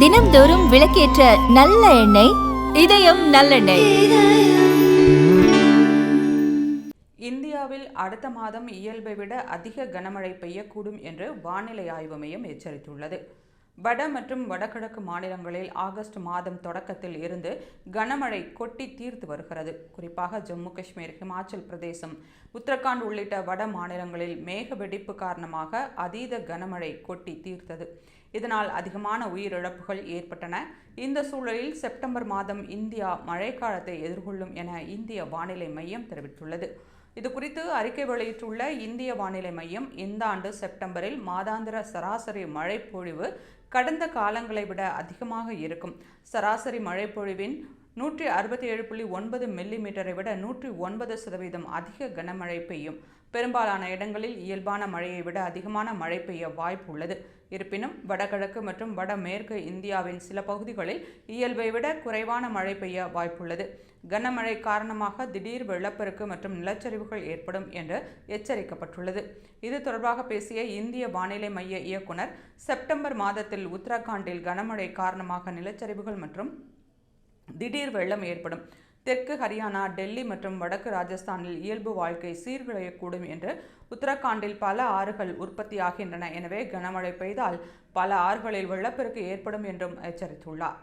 தினம்தோறும் விளக்கேற்ற நல்ல எண்ணெய் இதயம் நல்லெண்ணெய். இந்தியாவில் அடுத்த மாதம் இயல்பை விட அதிக கனமழை பெய்யக்கூடும் என்று வானிலை ஆய்வு மையம் எச்சரித்துள்ளது. வட மற்றும் வடகிழக்கு மாநிலங்களில் ஆகஸ்ட் மாதம் தொடக்கத்தில் இருந்து கனமழை கொட்டி தீர்த்து வருகிறது. குறிப்பாக ஜம்மு காஷ்மீர் ஹிமாச்சல் பிரதேசம் உத்தரகாண்ட் உள்ளிட்ட வட மாநிலங்களில் மேக வெடிப்பு காரணமாக அதீத கனமழை கொட்டி தீர்த்தது. இதனால் அதிகமான உயிரிழப்புகள் ஏற்பட்டன. இந்த சூழலில் செப்டம்பர் மாதம் இந்தியா மழைக்காலத்தை எதிர்கொள்ளும் என இந்திய வானிலை மையம் தெரிவித்துள்ளது. இது குறித்து அறிக்கை வெளியிட்டுள்ள இந்திய வானிலை மையம் இந்த ஆண்டு செப்டம்பரில் மாதாந்திர சராசரி மழைப்பொழிவு கடந்த காலங்களை விட அதிகமாக இருக்கும். சராசரி மழைப்பொழிவின் நூற்றி அறுபத்தி ஏழு புள்ளி ஒன்பது மில்லி மீட்டரை விட நூற்றி ஒன்பது சதவீதம் அதிக கனமழை பெய்யும். பெரும்பாலான இடங்களில் இயல்பான மழையை விட அதிகமான மழை பெய்ய வாய்ப்பு உள்ளது. இருப்பினும் வடகிழக்கு மற்றும் வடமேற்கு இந்தியாவின் சில பகுதிகளில் இயல்பை விட குறைவான மழை பெய்ய வாய்ப்புள்ளது. கனமழை காரணமாக திடீர் வெள்ளப்பெருக்கு மற்றும் நிலச்சரிவுகள் ஏற்படும் என்று எச்சரிக்கப்பட்டுள்ளது. இது தொடர்பாக பேசிய இந்திய வானிலை மைய இயக்குனர் செப்டம்பர் மாதத்தில் உத்தரகாண்டில் கனமழை காரணமாக நிலச்சரிவுகள் மற்றும் திடீர் வெள்ளம் ஏற்படும். தெற்கு ஹரியானா டெல்லி மற்றும் வடக்கு ராஜஸ்தானில் இயல்பு வாழ்க்கை சீர்குலையக்கூடும் என்று உத்தரகாண்டில் பல ஆறுகள் உற்பத்தியாகின்றன. எனவே கனமழை பெய்தால் பல ஆறுகளில் வெள்ளப்பெருக்கு ஏற்படும் என்றும் எச்சரித்துள்ளார்.